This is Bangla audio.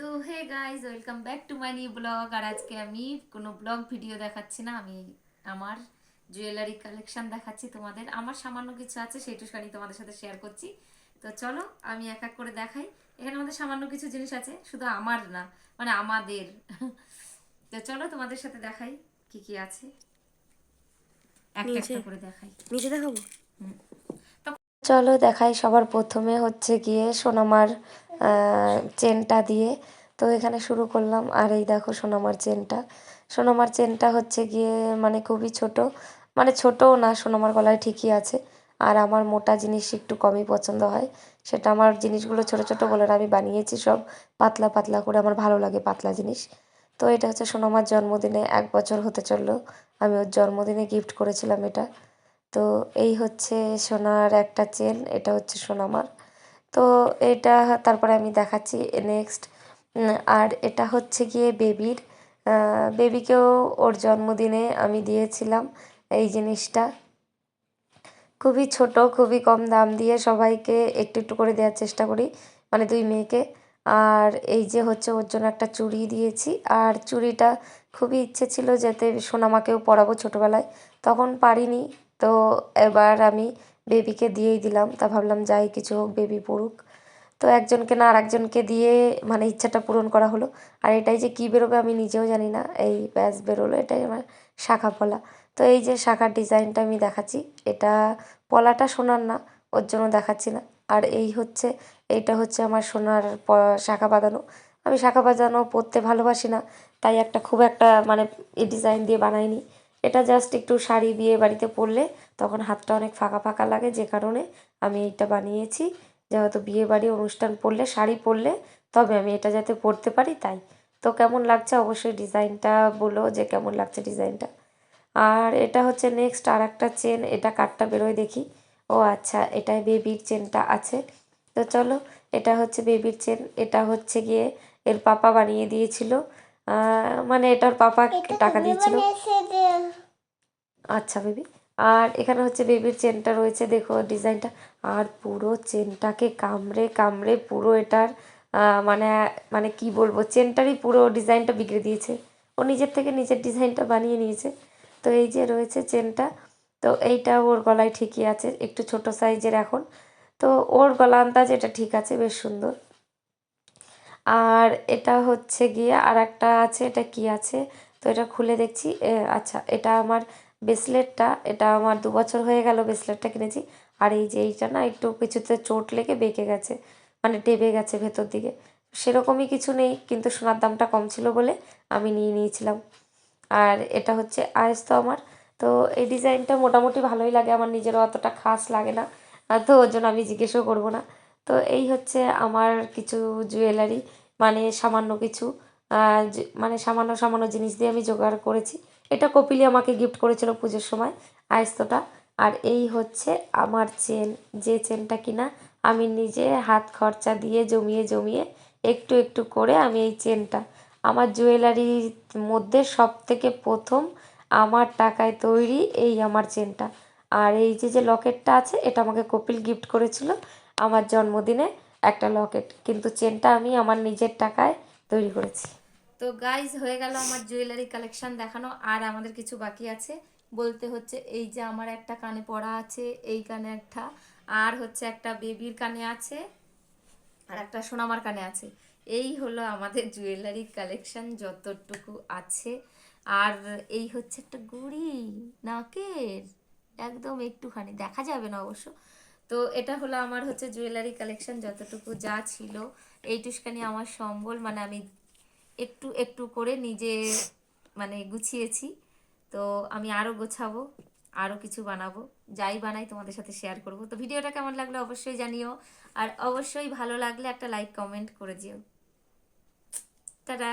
তো hey guys welcome back to my new blog আর আজকে আমি কোনো ব্লগ ভিডিও দেখাচ্ছি না আমি আমার জুয়েলারি কালেকশন দেখাচ্ছি তোমাদের। আমার সামান্য কিছু আছে সেইটুখানি তোমাদের সাথে শেয়ার করছি। তো চলো আমি এক এক করে দেখাই। এখানে আমাদের সামান্য কিছু জিনিস আছে শুধু আমার না মানে আমাদের। তো চলো তোমাদের সাথে দেখাই কি কি আছে। একটা একটা করে দেখাই। নিচে দেখাবো? চলো দেখাই সবার প্রথমে হচ্ছে গিয়ে সোনামার চেনটা দিয়ে। তো এখানে শুরু করলাম। আর এই দেখো সোনামার চেনটা। সোনামার চেনটা হচ্ছে গিয়ে মানে খুবই ছোট। মানে ছোটও না, সোনামার গলায় ঠিকই আছে। আর আমার মোটা জিনিস একটু কমই পছন্দ হয়। সেটা আমার জিনিসগুলো ছোট ছোট বলে আমি বানিয়েছি সব পাতলা পাতলা করে। আমার ভালো লাগে পাতলা জিনিস। তো এটা হচ্ছে সোনামার জন্মদিনে এক বছর হতে চলল। আমি ওর জন্মদিনে গিফট করেছিলাম এটা। তো এই হচ্ছে সোনার একটা চেন। এটা হচ্ছে সোনামার। তো এটা তারপরে আমি দেখাচ্ছি নেক্সট আর এটা হচ্ছে গিয়ে বেবির বেবিকেও ওর জন্মদিনে আমি দিয়েছিলাম এই জিনিসটা। খুবই ছোট, খুবই কম দাম দিয়ে সবাইকে একটু একটু করে দেওয়ার চেষ্টা করি মানে দুই মেয়েকে। আর এই যে হচ্ছে ওর জন্য একটা চুড়ি দিয়েছি, আর চুড়িটা খুবই ইচ্ছে ছিল যাতে সোনামাকেও পরাবো ছোটোবেলায়, তখন পারিনি। তো এবার আমি বেবিকে দিয়েই দিলাম। তা ভাবলাম যাই, কিছু হোক, বেবি পড়ুক। তো একজনকে না আর একজনকে দিয়ে মানে ইচ্ছাটা পূরণ করা হলো। আর এটাই যে কী বেরোবে আমি নিজেও জানি না। এই ব্যাস বেরোলো, এটাই আমার শাখা পলা তো এই যে শাখার ডিজাইনটা আমি দেখাচ্ছি, এটা পলাটা সোনার না, ওর জন্য দেখাচ্ছি না। আর এই হচ্ছে, এইটা হচ্ছে আমার সোনার শাখা বাঁধানো। আমি শাখা বাঁধানো পরতে ভালোবাসি না, তাই একটা খুব একটা মানে এই ডিজাইন দিয়ে বানাইনি। এটা জাস্ট একটু শাড়ি বিয়ে বাড়িতে পরলে তখন হাতটা অনেক ফাঁকা ফাঁকা লাগে, যে কারণে আমি এইটা বানিয়েছি। যেহেতু বিয়ে বাড়ি অনুষ্ঠান পরলে, শাড়ি পরলে তবে আমি এটা যাতে পরতে পারি তাই। তো কেমন লাগছে অবশ্যই ডিজাইনটা বলো যে কেমন লাগছে ডিজাইনটা। আর এটা হচ্ছে নেক্সট আর একটা চেন এটা কাঠটা বেরোয় দেখি। ও আচ্ছা এটায় বেবির চেনটা আছে। তো চলো, এটা হচ্ছে বেবির চেন এটা হচ্ছে গিয়ে এর পাপা বানিয়ে দিয়েছিল। মানে এটার পাপা টাকা দিয়েছিল? আচ্ছা বেবি। আর এখানে হচ্ছে বেবির চেনটা রয়েছে দেখো ডিজাইনটা। আর পুরো চেনটাকে কামড়ে কামড়ে পুরো এটার মানে মানে কি বলব চেনটারই পুরো ডিজাইনটা বিগড়ে দিয়েছে। ও নিজের থেকে নিজের ডিজাইনটা বানিয়ে নিয়েছে। তো এই যে রয়েছে চেনটা তো এইটা ওর গলায় ঠিকই আছে একটু ছোট সাইজের এখন। তো ওর গলা আন্দাজ এটা ঠিক আছে বেশ সুন্দর। আর এটা হচ্ছে গিয়ে আর একটা আছে, এটা কি আছে? তো এটা খুলে দেখছি। আচ্ছা এটা আমার ব্রেসলেটটা এটা আমার দু বছর হয়ে গেল ব্রেসলেটটা কিনেছি। আর এই যে এইটা না, একটু কিছুতে চোট লেগে বেঁকে গেছে মানে ডেবে গেছে ভেতর দিকে। সেরকমই কিছু নেই, কিন্তু সোনার দামটা কম ছিল বলে আমি নিয়ে নিয়েছিলাম। আর এটা হচ্ছে আয়েস তো আমার। তো এই ডিজাইনটা মোটামুটি ভালোই লাগে, আমার নিজেরও অতটা খাস লাগে না। তো ওর জন্য আমি জিজ্ঞেসও করব না। তো এই হচ্ছে আমার কিছু জুয়েলারি মানে সামান্য কিছু মানে সামান্য সামান্য জিনিস দিয়ে আমি জোগাড় করেছি। এটা কপিলি আমাকে গিফট করেছিল পুজোর সময় আয়স্তটা। আর এই হচ্ছে আমার চেন, যে চেনটা কিনা আমি নিজে হাত খরচা দিয়ে জমিয়ে জমিয়ে একটু একটু করে আমি এই চেনটা, আমার জুয়েলারির মধ্যে সব থেকে প্রথম আমার টাকায় তৈরি এই আমার চেনটা। আর এই যে যে লকেটটা আছে, এটা আমাকে কপিল গিফট করেছিল আমার জন্মদিনে। একটা লকেট। কিন্তু চেনটা আমি আমার নিজের টাকায় তৈরি করেছি। তো গাইজ হয়ে গেল আমার জুয়েলারি কালেকশন দেখানো। আর আমাদের কিছু বাকি আছে। বলতে হচ্ছে এই যে আমার একটা কানে পড়া আছে, এই কানে একটা। আর হচ্ছে একটা বেবির কানে আছে, আর একটা সোনামার কানে আছে। এই হলো আমাদের জুয়েলারি কালেকশন যতটুকু আছে। আর এই হচ্ছে একটা গুড়ি, নাকের। একদম একটুখানি। দেখা যাবে না অবশ্য। তো এটা হলো আমার হচ্ছে জুয়েলারি কালেকশন যতটুকু যা ছিল। এইটুখানি আমার সম্বল মানে আমি একটু একটু করে নিজে মানে গুছিয়েছি। তো আমি আরও গোছাবো আরও কিছু বানাবো, যাই বানাই তোমাদের সাথে শেয়ার করব। তো ভিডিওটা কেমন লাগল অবশ্যই জানিও। আর অবশ্যই ভালো লাগলে একটা লাইক কমেন্ট করে দিও। টাটা!